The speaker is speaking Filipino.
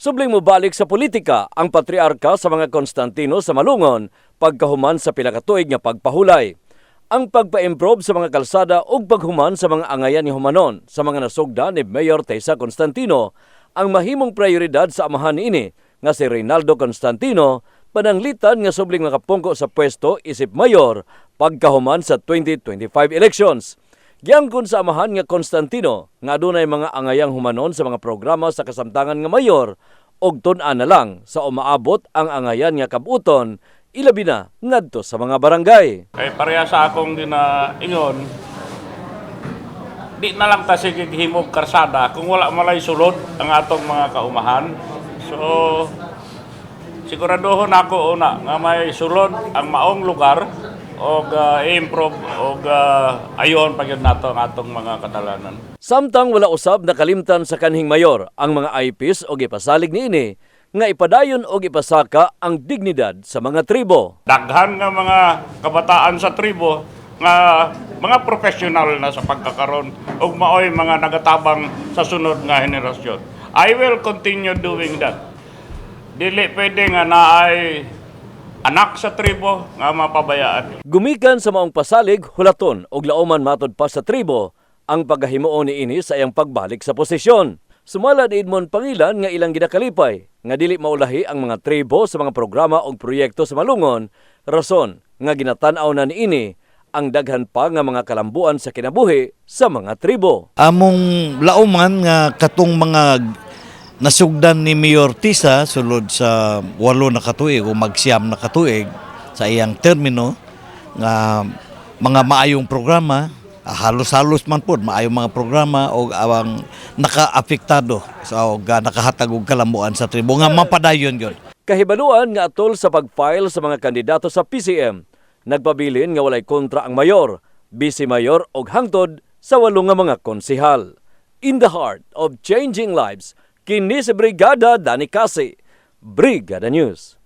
Subling mo balik sa politika ang patriarka sa mga Konstantino sa Malungon pagkahuman sa pilakatuig nga pagpahulay. Ang pagpa-improve sa mga kalsada ug paghuman sa mga angayan ni Humanon sa mga nasugda ni Mayor Tessa Constantino ang mahimong prioridad sa amahan niini nga si Reynaldo Constantino pananglitan nga subling makapungko sa pwesto isip mayor pagkahuman sa 2025 elections. Giangkon sa amahan nga Constantino nga adunay mga angayang humanon sa mga programa sa kasamtangan nga mayor og tun-an na lang sa umaabot ang angayan nga kabuton ilabi na ngadto sa mga barangay. Kay pareha sa akong ginaingon, di na lang ta himog karsada kung wala malay sulod ang atong mga kaumahan. So, siguraduhon ako una nga may sulod ang maong lugar o i-improve o ayon pa gyud nato ang atong mga kadalanan. Samtang wala usab nakalimtan sa kanhing mayor ang mga IPs o ipasalig niini nga ipadayon o ipasaka ang dignidad sa mga tribo. daghan nga mga kabataan sa tribo nga mga professional na sa pagkakaroon ug maoy mga nagatabang sa sunod nga henerasyon. I will continue doing that. Dili pwede nga naay anak sa tribo nga mapabayaan. Gumikan sa maong pasalig, hulaton og lauman matod pa sa tribo ang paghahimuon ni ini sa iyang pagbalik sa posisyon. Sumala ni Edmond Pangilan nga ilang ginakalipay nga dili maulahi ang mga tribo sa mga programa o proyekto sa Malungon, rason nga ginatan-aw na ni ini ang daghan pa nga mga kalambuan sa kinabuhi sa mga tribo. among lauman nga katong mga nasugdan ni Mayor Tisa sulod sa walo na katuig o magsiyam na katuig sa iyang termino nga mga maayong programa ah, halos-halos man pod maayong mga programa o ang nakaapektado sa o ga nakahatag og kalambuan sa tribo. Nga mapadayon yon Kahibaluan nga atol sa pag-file sa mga kandidato sa PCM, nagpabilin nga walay kontra ang mayor, vice mayor og hangtod sa walo nga mga konsihal. In the heart of changing lives, kini si Brigada Dani Kasi, Brigada News.